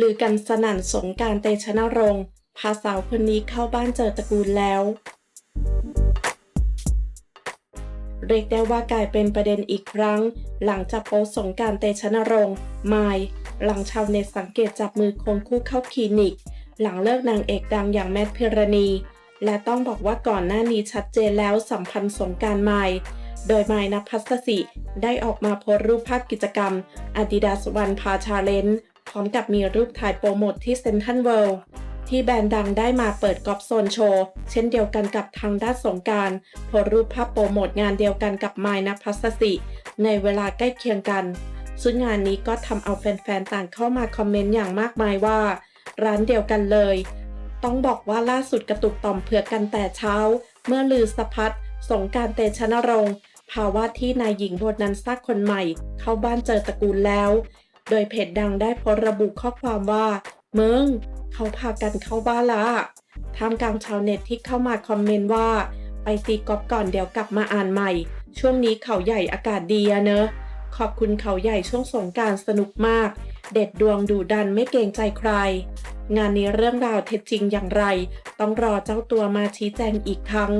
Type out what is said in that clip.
ลือกันสนั่นสงการเตชะนรงค์พาสาวคนนี้เข้าบ้านเจอตระกูลแล้ว เรียกได้ว่ากลายเป็นประเด็นอีกครั้ง หลังจากโพสสงการเตชะนรงค์มายหลังชาวเน็ตสังเกตจับมือควงคู่เข้าคลินิก หลังเลิกนางเอกดังอย่างแมทพิรณี และต้องบอกว่าก่อนหน้านี้ชัดเจนแล้วสัมพันธ์สงการไมายโดยไมายนภัสสิ ได้ออกมาโพสรูปภาพกิจกรรม Adidas One p a Challenge พร้อมกับมีรูปถ่ายโปรโมทที่เซนทันเวิลด์ที่แบรนด์ดังได้มาเปิดกอล์ฟโซนโชว์ เช่นเดียวกันกับทางด้านสงการโพสรูปภาพโปรโมทงานเดียวกันกับไมายนภัสสิ ในเวลาใกล้เคียงกัน ซึ่งงานนี้ก็ทำเอาแฟนๆ ต่างเข้ามาคอมเมนต์อย่างมากมายว่า ร้านเดียวกันเลย ต้องบอกว่าล่าสุดกระตุกต่อมเผือกกันแต่เช้า เมื่อลือสะพัดสงการเตชะนรงค์ภาวะที่นายหญิงโบทนันซักคนใหม่ เข้าบ้านเจอตระกูลแล้ว โดยเพจดังได้โพสต์ระบุข้อความว่า มึง เขาพากันเข้าบ้านละท่ามกลางชาวเน็ตที่เข้ามาคอมเมนต์ว่า ไปตีกอล์ฟก่อนเดี๋ยวกลับมาอ่านใหม่ ช่วงนี้เขาใหญ่อากาศดีอะเนอะ ขอบคุณเขาใหญ่ช่วงสงการสนุกมาก เด็ดดวงดูดันไม่เกรงใจใคร งานนี้เรื่องราวเท็จจริงอย่างไร ต้องรอเจ้าตัวมาชี้แจงอีกครั้ง